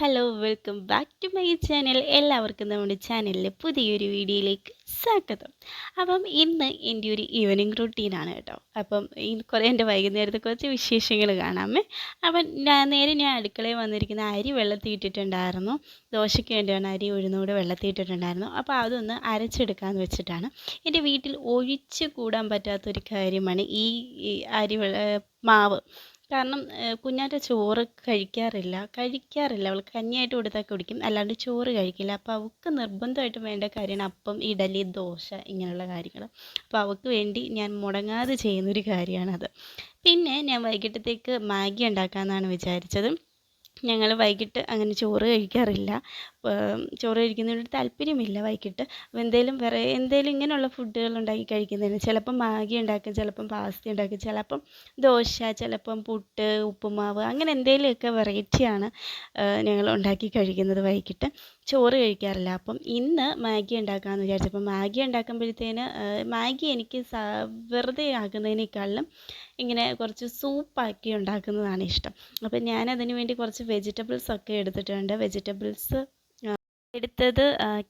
Hello welcome back to my channel എല്ലാവർക്കും നമ്മുടെ ചാനലിലെ പുതിയൊരു വീഡിയോയിലേക്ക് സ്വാഗതം. അപ്പം ഇന്ന് എന്റെ ഒരു ഈവനിങ് റുട്ടീനാണ് കേട്ടോ. അപ്പം ഈ കുറേ എന്റെ വൈകുന്നേരത്തെ കുറച്ച് വിശേഷങ്ങൾ കാണാമേ. അപ്പം ഞാൻ നേരെ ഞാൻ അടുക്കളയിൽ വന്നിരിക്കുന്ന അരി വെള്ളത്തിൽ ഇട്ടിട്ടുണ്ടായിരുന്നു. ദോശയ്ക്ക് വേണ്ടിയാണ് അരി ഉഴുന്നൂടെ വെള്ളത്തിൽ ഇട്ടിട്ടുണ്ടായിരുന്നു. അപ്പോൾ അതൊന്ന് അരച്ചെടുക്കാമെന്ന് വെച്ചിട്ടാണ്. എന്റെ വീട്ടിൽ ഒഴിച്ച് കൂടാൻ പറ്റാത്തൊരു കാര്യമാണ് ഈ അരി മാവ്. കാരണം കുഞ്ഞാറ്റ ചോറ് കഴിക്കാറില്ല. കഴിക്കാറില്ല. അവൾ കഞ്ഞിയായിട്ട് കൊടുത്താൽ കുടിക്കും. അല്ലാണ്ട് ചോറ് കഴിക്കില്ല. അപ്പോൾ അവൾക്ക് നിർബന്ധമായിട്ടും വേണ്ട കാര്യമാണ് അപ്പം ഇഡലി ദോശ ഇങ്ങനെയുള്ള കാര്യങ്ങൾ. അപ്പോൾ അവൾക്ക് വേണ്ടി ഞാൻ മുടങ്ങാതെ ചെയ്യുന്നൊരു കാര്യമാണത്. പിന്നെ ഞാൻ വൈകിട്ടത്തേക്ക് മാഗി ഉണ്ടാക്കാമെന്നാണ് വിചാരിച്ചത്. ഞങ്ങൾ വൈകിട്ട് അങ്ങനെ ചോറ് കഴിക്കാറില്ല. ചോറ് കഴിക്കുന്നതിനോട് താല്പര്യമില്ല വൈകിട്ട്. അപ്പോൾ എന്തേലും വേറെ എന്തേലും ഇങ്ങനെയുള്ള ഫുഡുകൾ ഉണ്ടാക്കി കഴിക്കുന്നതിന് ചിലപ്പം മാഗി ഉണ്ടാക്കും ചിലപ്പം പാസ്ത ഉണ്ടാക്കും ചിലപ്പം ദോശ ചിലപ്പം പുട്ട് ഉപ്പുമാവ് അങ്ങനെ എന്തെങ്കിലുമൊക്കെ വെറൈറ്റിയാണ് ഞങ്ങൾ ഉണ്ടാക്കി കഴിക്കുന്നത് വൈകിട്ട്. ചോറ് കഴിക്കാറില്ല. അപ്പം ഇന്ന് മാഗി ഉണ്ടാക്കാമെന്ന് വിചാരിച്ചപ്പോൾ മാഗി ഉണ്ടാക്കുമ്പോഴത്തേന് മാഗി എനിക്ക് വെറുതെ ആക്കുന്നതിനേക്കാളും ഇങ്ങനെ കുറച്ച് സൂപ്പാക്കി ഉണ്ടാക്കുന്നതാണ് ഇഷ്ടം. അപ്പം ഞാൻ വേണ്ടി കുറച്ച് വെജിറ്റബിൾസ് ഒക്കെ എടുത്തിട്ടുണ്ട്. വെജിറ്റബിൾസ് എടുത്തത്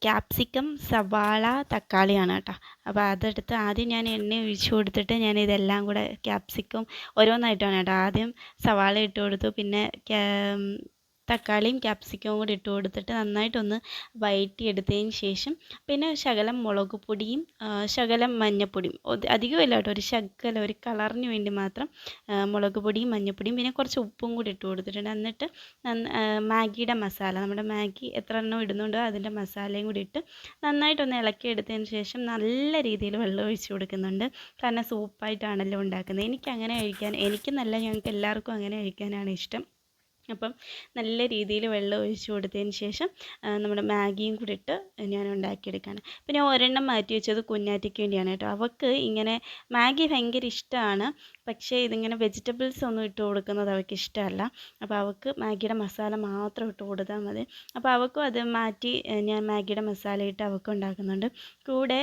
ക്യാപ്സിക്കം സവാള തക്കാളിയാണ് കേട്ടോ. അപ്പോൾ അതെടുത്ത് ആദ്യം ഞാൻ എണ്ണ ഒഴിച്ചു കൊടുത്തിട്ട് ഞാൻ ഇതെല്ലാം കൂടെ ക്യാപ്സിക്കം ഓരോന്നായിട്ടാണ് കേട്ടോ. ആദ്യം സവാള ഇട്ട് കൊടുത്തു. പിന്നെ തക്കാളിയും ക്യാപ്സിക്കവും കൂടി ഇട്ട് കൊടുത്തിട്ട് നന്നായിട്ടൊന്ന് വഴറ്റിയെടുത്തതിന് ശേഷം പിന്നെ ശകലം മുളക് പൊടിയും ശകലം മഞ്ഞൾപ്പൊടിയും അധികമല്ല കേട്ടോ. ഒരു ശകലം ഒരു കളറിന് വേണ്ടി മാത്രം മുളക് പൊടിയും മഞ്ഞൾപ്പൊടിയും പിന്നെ കുറച്ച് ഉപ്പും കൂടി ഇട്ട് കൊടുത്തിട്ടുണ്ട്. എന്നിട്ട് മാഗിയുടെ മസാല നമ്മുടെ മാഗി എത്ര എണ്ണം ഇടുന്നുണ്ടോ അതിന്റെ മസാലയും കൂടി ഇട്ട് നന്നായിട്ടൊന്ന് ഇളക്കിയെടുത്തതിന് ശേഷം നല്ല രീതിയിൽ വെള്ളം ഒഴിച്ച് കൊടുക്കുന്നുണ്ട്. കാരണം സൂപ്പായിട്ടാണല്ലോ ഉണ്ടാക്കുന്നത്. എനിക്ക് അങ്ങനെ കഴിക്കാൻ എനിക്കെന്നല്ല ഞങ്ങൾക്ക് എല്ലാവർക്കും അങ്ങനെ കഴിക്കാനാണ് ഇഷ്ടം. അപ്പം നല്ല രീതിയിൽ വെള്ളം ഒഴിച്ച് കൊടുത്തതിന് ശേഷം നമ്മുടെ മാഗിയും കൂടി ഇട്ട് ഞാൻ ഉണ്ടാക്കിയെടുക്കുകയാണ് പിന്നെ ഒരെണ്ണം മാറ്റി വെച്ചത് കുഞ്ഞാറ്റയ്ക്ക് വേണ്ടിയാണ് കേട്ടോ. അവൾക്ക് ഇങ്ങനെ മാഗി ഭയങ്കര ഇഷ്ടമാണ്. പക്ഷേ ഇതിങ്ങനെ വെജിറ്റബിൾസ് ഒന്നും ഇട്ട് കൊടുക്കുന്നത് അവൾക്ക് ഇഷ്ടമല്ല. അപ്പോൾ അവൾക്ക് മാഗിയുടെ മസാല മാത്രം ഇട്ട് കൊടുത്താൽ മതി. അപ്പോൾ അവൾക്കും അത് മാറ്റി ഞാൻ മാഗിയുടെ മസാല ഇട്ട് അവൾക്ക് ഉണ്ടാക്കുന്നുണ്ട്. കൂടെ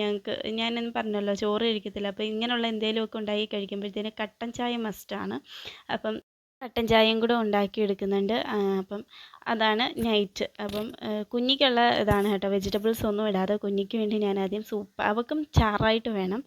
ഞങ്ങൾക്ക് ഞാൻ പറഞ്ഞല്ലോ ചോറ് കഴിക്കത്തില്ല. അപ്പോൾ ഇങ്ങനെയുള്ള എന്തെങ്കിലുമൊക്കെ ഉണ്ടാക്കി കഴിക്കുമ്പോഴത്തേന് കട്ടൻ ചായ മസ്റ്റാണ് അപ്പം കട്ടൻ ചായയും കൂടെ ഉണ്ടാക്കിയെടുക്കുന്നുണ്ട്. അപ്പം അതാണ് നൈറ്റ്. അപ്പം കുഞ്ഞിക്കുള്ള ഇതാണ് കേട്ടോ. വെജിറ്റബിൾസ് ഒന്നും ഇടാതെ കുഞ്ഞിക്ക് വേണ്ടി ഞാൻ ആദ്യം സൂപ്പ് അവൾക്കും ചാറായിട്ട് വേണം.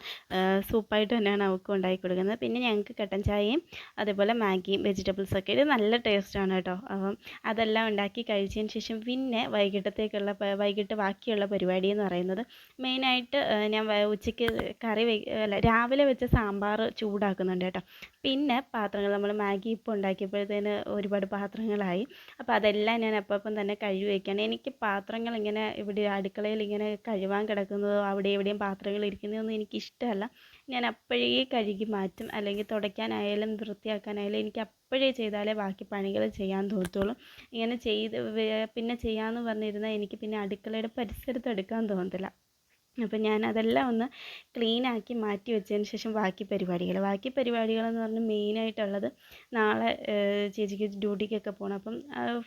സൂപ്പായിട്ട് തന്നെയാണ് അവൾക്കും ഉണ്ടാക്കി കൊടുക്കുന്നത്. പിന്നെ ഞങ്ങൾക്ക് കട്ടൻ ചായയും അതേപോലെ മാഗിയും വെജിറ്റബിൾസൊക്കെ ഇത് നല്ല ടേസ്റ്റാണ് കേട്ടോ. അപ്പം അതെല്ലാം ഉണ്ടാക്കി കഴിച്ചതിന് ശേഷം പിന്നെ വൈകിട്ടത്തേക്കുള്ള വൈകിട്ട് ബാക്കിയുള്ള പരിപാടി എന്ന് പറയുന്നത് മെയിനായിട്ട് ഞാൻ ഉച്ചയ്ക്ക് കറി അല്ല രാവിലെ വെച്ച സാമ്പാർ ചൂടാക്കുന്നുണ്ട് കേട്ടോ. പിന്നെ പാത്രങ്ങൾ നമ്മൾ മാഗി ഇപ്പോൾ ഉണ്ടാക്കിയപ്പോഴത്തേന് ഒരുപാട് പാത്രങ്ങളായി. അപ്പോൾ അതെല്ലാം ഞാൻ അപ്പം തന്നെ കഴുകി വയ്ക്കുകയാണ് എനിക്ക് പാത്രങ്ങൾ ഇങ്ങനെ ഇവിടെ അടുക്കളയിൽ ഇങ്ങനെ കഴുകാൻ കിടക്കുന്നതോ അവിടെ എവിടെയും പാത്രങ്ങൾ ഇരിക്കുന്നതൊന്നും എനിക്ക് ഇഷ്ടമല്ല. ഞാൻ അപ്പോഴേ കഴുകി മാറ്റും. അല്ലെങ്കിൽ തുടയ്ക്കാനായാലും വൃത്തിയാക്കാനായാലും എനിക്ക് അപ്പോഴേ ചെയ്താലേ ബാക്കി പണികൾ ചെയ്യാൻ തോന്നത്തുള്ളൂ. ഇങ്ങനെ ചെയ്ത് പിന്നെ ചെയ്യാമെന്ന് പറഞ്ഞിരുന്നാൽ എനിക്ക് പിന്നെ അടുക്കളയുടെ പരിസരത്ത് എടുക്കാൻ തോന്നത്തില്ല. അപ്പം ഞാൻ അതെല്ലാം ഒന്ന് ക്ലീൻ ആക്കി മാറ്റി വെച്ചതിന് ശേഷം ബാക്കി പരിപാടികൾ ബാക്കി പരിപാടികളെന്ന് പറഞ്ഞാൽ മെയിനായിട്ടുള്ളത് നാളെ ചേച്ചിക്ക് ഡ്യൂട്ടിക്കൊക്കെ പോകണം അപ്പം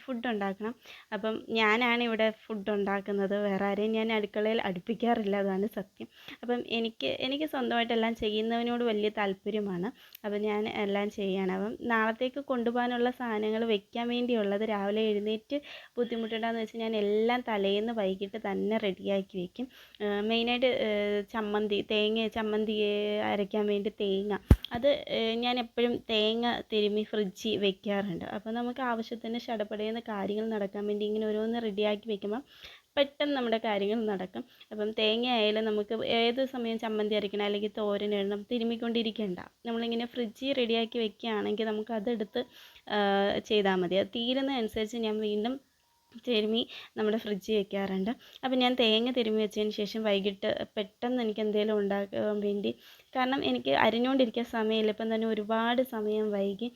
ഫുഡ് ഉണ്ടാക്കണം. അപ്പം ഞാനാണ് ഇവിടെ ഫുഡ് ഉണ്ടാക്കുന്നത്. വേറെ ആരെയും ഞാൻ അടുക്കളയിൽ അടുപ്പിക്കാറില്ല. അതാണ് സത്യം. അപ്പം എനിക്ക് എനിക്ക് സ്വന്തമായിട്ട് എല്ലാം ചെയ്യുന്നതിനോട് വലിയ താല്പര്യമാണ്. അപ്പം ഞാൻ എല്ലാം ചെയ്യാണ്. അപ്പം നാളത്തേക്ക് കൊണ്ടുപോകാനുള്ള സാധനങ്ങൾ വെക്കാൻ വേണ്ടിയുള്ളത് രാവിലെ എഴുന്നേറ്റ് ബുദ്ധിമുട്ടുണ്ടാകുന്ന വെച്ചാൽ ഞാൻ എല്ലാം തലേന്ന് വൈകിട്ട് തന്നെ റെഡിയാക്കി വെക്കും. മെയിനായിട്ട് ചമ്മന്തി തേങ്ങ ചമ്മന്തി അരയ്ക്കാൻ വേണ്ടി തേങ്ങ. അത് ഞാൻ എപ്പോഴും തേങ്ങ തിരുമ്മി ഫ്രിഡ്ജിൽ വെക്കാറുണ്ട്. അപ്പോൾ നമുക്ക് ആവശ്യത്തിന് ചടപടയെന്ന് കാര്യങ്ങൾ നടക്കാൻ വേണ്ടി ഇങ്ങനെ ഓരോന്ന് റെഡിയാക്കി വെക്കുമ്പോൾ പെട്ടെന്ന് നമ്മുടെ കാര്യങ്ങൾ നടക്കും. അപ്പം തേങ്ങ ആയാലും നമുക്ക് ഏത് സമയം ചമ്മന്തി അരയ്ക്കണം അല്ലെങ്കിൽ തോരൻ ഇടണം തിരുമ്മിക്കൊണ്ടിരിക്കേണ്ട. നമ്മളിങ്ങനെ ഫ്രിഡ്ജിൽ റെഡിയാക്കി വെക്കുകയാണെങ്കിൽ നമുക്ക് അതെടുത്ത് ചെയ്താൽ മതി. അത് തീരുന്നതനുസരിച്ച് ഞാൻ വീണ്ടും തിരുമ്മി നമ്മുടെ ഫ്രിഡ്ജിൽ വെക്കാറുണ്ട്. അപ്പം ഞാൻ തേങ്ങ തിരുമ്മി വെച്ചതിന് ശേഷം വൈകിട്ട് പെട്ടെന്ന് എനിക്ക് എന്തെങ്കിലും ഉണ്ടാക്കാൻ വേണ്ടി കാരണം എനിക്ക് അരിഞ്ഞുകൊണ്ടിരിക്കാൻ സമയമില്ല. ഇപ്പം തന്നെ ഒരുപാട് സമയം വൈകി.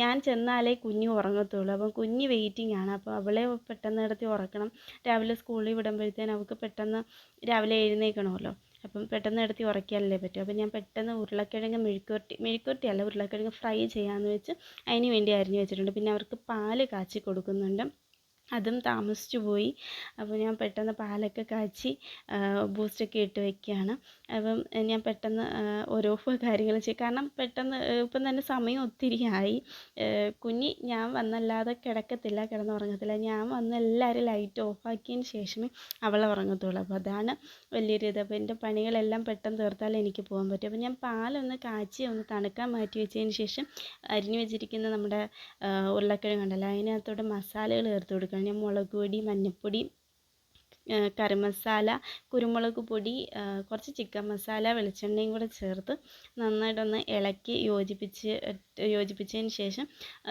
ഞാൻ ചെന്നാലേ കുഞ്ഞ് ഉറങ്ങത്തുള്ളൂ. അപ്പം കുഞ്ഞ് വെയിറ്റിംഗ് ആണ്. അപ്പോൾ അവളെ പെട്ടെന്ന് നടത്തി ഉറക്കണം. രാവിലെ സ്കൂളിൽ വിടുമ്പോഴത്തേന് അവൾക്ക് പെട്ടെന്ന് രാവിലെ എഴുന്നേൽക്കണമല്ലോ. അപ്പം പെട്ടെന്ന് നടത്തി ഉറക്കിയാലല്ലേ പറ്റും. അപ്പം ഞാൻ പെട്ടെന്ന് ഉരുളക്കിഴങ്ങ് മെഴുക്കുവരട്ടി മെഴുക്കുവരട്ടി അല്ല ഉരുളക്കിഴങ്ങ് ഫ്രൈ ചെയ്യാമെന്ന് വെച്ച് അതിന് വേണ്ടി അരിഞ്ഞു വെച്ചിട്ടുണ്ട്. പിന്നെ അവർക്ക് പാൽ കാച്ചി കൊടുക്കുന്നുണ്ട്. അതും താമസിച്ചു പോയി. അപ്പോൾ ഞാൻ പെട്ടെന്ന് പാലൊക്കെ കാച്ചി ബൂസ്റ്റൊക്കെ ഇട്ട് വെക്കുകയാണ് അപ്പം ഞാൻ പെട്ടെന്ന് ഓരോ കാര്യങ്ങൾ ചെയ്യും. കാരണം പെട്ടെന്ന് ഇപ്പം തന്നെ സമയം ഒത്തിരി ആയി. കുഞ്ഞി ഞാൻ വന്നല്ലാതെ കിടക്കത്തില്ല കിടന്നുറങ്ങത്തില്ല. ഞാൻ വന്ന് എല്ലാവരും ലൈറ്റ് ഓഫാക്കിയതിന് ശേഷമേ അവൾ ഉറങ്ങത്തുള്ളൂ. അപ്പോൾ അതാണ് വലിയൊരു ഇത്. അപ്പോൾ എന്റെ പണികളെല്ലാം പെട്ടെന്ന് തീർത്താലേ എനിക്ക് പോകാൻ പറ്റും. അപ്പോൾ ഞാൻ പാലൊന്ന് കാച്ചി ഒന്ന് തണുക്കാൻ മാറ്റി വെച്ചതിന് ശേഷം അരിഞ്ഞു വെച്ചിരിക്കുന്ന നമ്മുടെ ഉരുളക്കിഴങ്ങ് ഉരുളക്കിഴങ്ങുണ്ടല്ലോ അതിനകത്തോട്ട് മസാലകൾ ചേർത്ത് കൊടുക്കണം. ഞാൻ മുളക് പൊടി മഞ്ഞൾപ്പൊടി കറി മസാല കുരുമുളക് പൊടി കുറച്ച് ചിക്കൻ മസാല വെളിച്ചെണ്ണയും കൂടെ ചേർത്ത് നന്നായിട്ടൊന്ന് ഇളക്കി യോജിപ്പിച്ച് യോജിപ്പിച്ചതിന് ശേഷം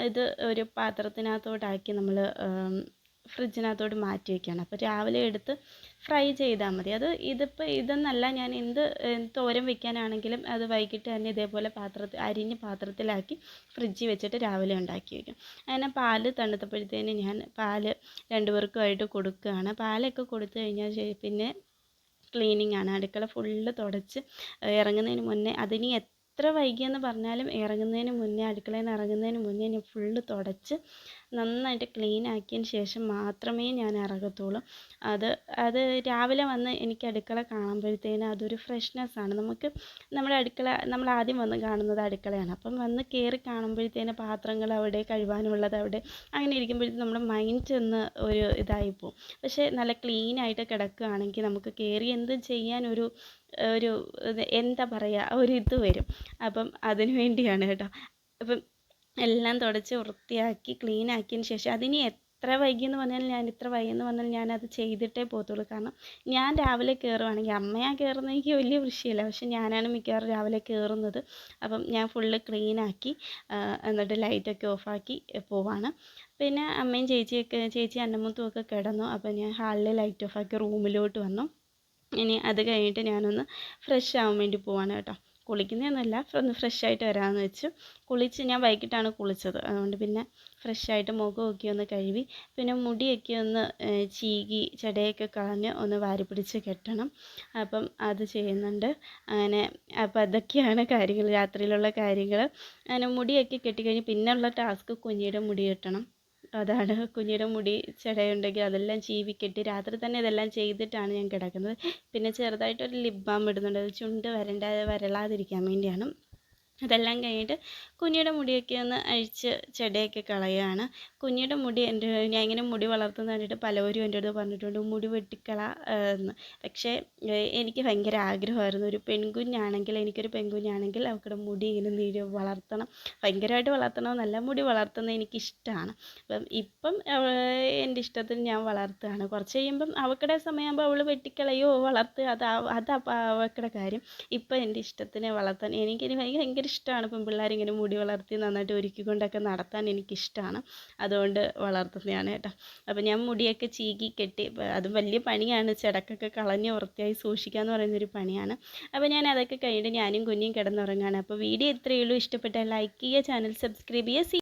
ഇത് ഒരു പാത്രത്തിനകത്തോട്ടാക്കി നമ്മൾ ഫ്രിഡ്ജിനകത്തോട്ട് മാറ്റി വയ്ക്കുകയാണ് അപ്പോൾ രാവിലെ എടുത്ത് ഫ്രൈ ചെയ്താൽ മതി. അത് ഇതിപ്പോൾ ഇതെന്നല്ല ഞാൻ എന്ത് തോരൻ വെക്കാനാണെങ്കിലും അത് വൈകിട്ട് തന്നെ ഇതേപോലെ പാത്രത്തിൽ അരിഞ്ഞ് പാത്രത്തിലാക്കി ഫ്രിഡ്ജിൽ വെച്ചിട്ട് രാവിലെ ഉണ്ടാക്കി വയ്ക്കും അങ്ങനെ പാൽ തണുത്തപ്പോഴത്തേന് ഞാൻ പാൽ രണ്ടു പേർക്കുമായിട്ട് കൊടുക്കുകയാണ്. പാലൊക്കെ കൊടുത്തു കഴിഞ്ഞാൽ പിന്നെ ക്ലീനിങ് ആണ്. അടുക്കള ഫുള്ള് തുടച്ച് ഇറങ്ങുന്നതിന് മുന്നേ അതിനി എത്ര വൈകിയെന്ന് പറഞ്ഞാലും ഇറങ്ങുന്നതിന് മുന്നേ അടുക്കളയിൽ നിന്ന് ഇറങ്ങുന്നതിന് മുന്നേ ഞാൻ ഫുള്ള് തുടച്ച് നന്നായിട്ട് ക്ലീൻ ആക്കിയതിന് ശേഷം മാത്രമേ ഞാൻ ഇറങ്ങത്തുള്ളൂ. അത് അത് രാവിലെ വന്ന് എനിക്ക് അടുക്കള കാണുമ്പോഴത്തേന് അതൊരു ഫ്രഷ്നെസ് ആണ്. നമുക്ക് നമ്മുടെ അടുക്കള നമ്മൾ ആദ്യം വന്ന് കാണുന്നത് അടുക്കളയാണ്. അപ്പം വന്ന് കയറി കാണുമ്പോഴത്തേന് പാത്രങ്ങൾ അവിടെ കഴുകാനുള്ളത് അവിടെ അങ്ങനെ ഇരിക്കുമ്പോഴത്തേക്കും നമ്മുടെ മൈൻഡ് ഒന്ന് ഒരു ഇതായി പോകും പക്ഷേ നല്ല ക്ലീൻ ആയിട്ട് കിടക്കുകയാണെങ്കിൽ നമുക്ക് കയറി എന്തും ചെയ്യാൻ ഒരു ഒരു എന്താ പറയുക ഒരു ഇത് വരും. അപ്പം അതിനു വേണ്ടിയാണ് കേട്ടോ. അപ്പം എല്ലാം തുടച്ച് വൃത്തിയാക്കി ക്ലീൻ ആക്കിയതിന് ശേഷം അതിനി എത്ര വൈകിയെന്ന് പറഞ്ഞാൽ ഞാൻ ഇത്ര വൈകിയെന്ന് പറഞ്ഞാൽ ഞാനത് ചെയ്തിട്ടേ പോകത്തുള്ളൂ. കാരണം ഞാൻ രാവിലെ കയറുവാണെങ്കിൽ അമ്മയാ കയറുന്നത് എനിക്ക് വലിയ വൃഷിയല്ല പക്ഷെ ഞാനാണ് മിക്കവാറും രാവിലെ കയറുന്നത് അപ്പം ഞാൻ ഫുള്ള് ക്ലീനാക്കി എന്നിട്ട് ലൈറ്റൊക്കെ ഓഫാക്കി പോവാണ്. പിന്നെ അമ്മയും ചേച്ചിയൊക്കെ ചേച്ചി അന്നമുത്തും ഒക്കെ കിടന്നു. അപ്പം ഞാൻ ഹാളിൽ ലൈറ്റ് ഓഫാക്കി റൂമിലോട്ട് വന്നു. ഇനി അത് കഴിഞ്ഞിട്ട് ഞാനൊന്ന് ഫ്രഷ് ആവാൻ വേണ്ടി പോവാണ് കേട്ടോ. കുളിക്കുന്നതൊന്നുമല്ല ഒന്ന് ഫ്രഷ് ആയിട്ട് വരാമെന്ന് വെച്ചു. കുളിച്ച് ഞാൻ വൈകിട്ടാണ് കുളിച്ചത്. അതുകൊണ്ട് പിന്നെ ഫ്രഷ് ആയിട്ട് മുഖമൊക്കെ ഒന്ന് കഴുകി പിന്നെ മുടിയൊക്കെ ഒന്ന് ചീകി ചടയൊക്കെ കളഞ്ഞ് ഒന്ന് വാരി പിടിച്ച് കെട്ടണം. അപ്പം അത് ചെയ്യുന്നുണ്ട്. അങ്ങനെ അപ്പം അതൊക്കെയാണ് കാര്യങ്ങൾ രാത്രിയിലുള്ള കാര്യങ്ങൾ. അങ്ങനെ മുടിയൊക്കെ കെട്ടിക്കഴിഞ്ഞ് പിന്നെയുള്ള ടാസ്ക് കുഞ്ഞിയുടെ മുടി കെട്ടണം. അതാണ്. കുഞ്ഞിയുടെ മുടി ചെടയുണ്ടെങ്കിൽ അതെല്ലാം ചീവിക്കെട്ടി രാത്രി തന്നെ ഇതെല്ലാം ചെയ്തിട്ടാണ് ഞാൻ കിടക്കുന്നത്. പിന്നെ ചെറുതായിട്ടൊരു ലിപ് ബാം ഇടുന്നുണ്ട്. അത് ചുണ്ട് വരണ്ട വരളാതിരിക്കാൻ വേണ്ടിയാണ്. അതെല്ലാം കഴിഞ്ഞിട്ട് കുഞ്ഞിയുടെ മുടിയൊക്കെ ഒന്ന് അഴിച്ച് ചെടയൊക്കെ കളയുകയാണ്. കുഞ്ഞിയുടെ മുടി എന്റെ ഞാൻ ഇങ്ങനെ മുടി വളർത്തുന്ന കണ്ടിട്ട് പലവരും എന്റെ അടുത്ത് പറഞ്ഞിട്ടുണ്ട് മുടി വെട്ടിക്കള എന്ന്. പക്ഷേ എനിക്ക് ഭയങ്കര ആഗ്രഹമായിരുന്നു. ഒരു പെൺകുഞ്ഞാണെങ്കിൽ എനിക്കൊരു പെൺകുഞ്ഞാണെങ്കിൽ അവൾക്കുടെ മുടി ഇങ്ങനെ നീര് വളർത്തണം. ഭയങ്കരമായിട്ട് വളർത്തണമെന്നല്ല മുടി വളർത്തുന്നത് എനിക്കിഷ്ടമാണ് അപ്പം ഇപ്പം എന്റെ ഇഷ്ടത്തിന് ഞാൻ വളർത്തുകയാണ്. കുറച്ച് കഴിയുമ്പം അവൾക്കുടെ സമയമാകുമ്പോൾ അവൾ വെട്ടിക്കളയോ വളർത്തുക അത് അത് അവൾക്കുടെ കാര്യം. ഇപ്പം എന്റെ ഇഷ്ടത്തിന് വളർത്താൻ എനിക്കിനി ഭയങ്കര ഇഷ്ടമാണ് പെൺപിള്ളേരിങ്ങനെ മുടി വളർത്തി നന്നായിട്ട് ഒരുക്കിക്കൊണ്ടൊക്കെ നടത്താൻ എനിക്കിഷ്ടമാണ് അതുകൊണ്ട് വളർത്തുന്നതാണ് കേട്ടോ. അപ്പോൾ ഞാൻ മുടിയൊക്കെ ചീകി കെട്ടി അത് വലിയ പണിയാണ്. ചിടക്കൊക്കെ കളഞ്ഞ് വൃത്തിയായി സൂക്ഷിക്കുക എന്ന് പറയുന്നൊരു പണിയാണ്. അപ്പോൾ ഞാൻ അതൊക്കെ കഴിഞ്ഞിട്ട് ഞാനും കുഞ്ഞും കിടന്നുറങ്ങാണ്. അപ്പോൾ വീഡിയോ ഇത്രയേ ഉള്ളൂ. ഇഷ്ടപ്പെട്ടാൽ ലൈക്ക് ചെയ്യുക ചാനൽ സബ്സ്ക്രൈബ് ചെയ്യുക.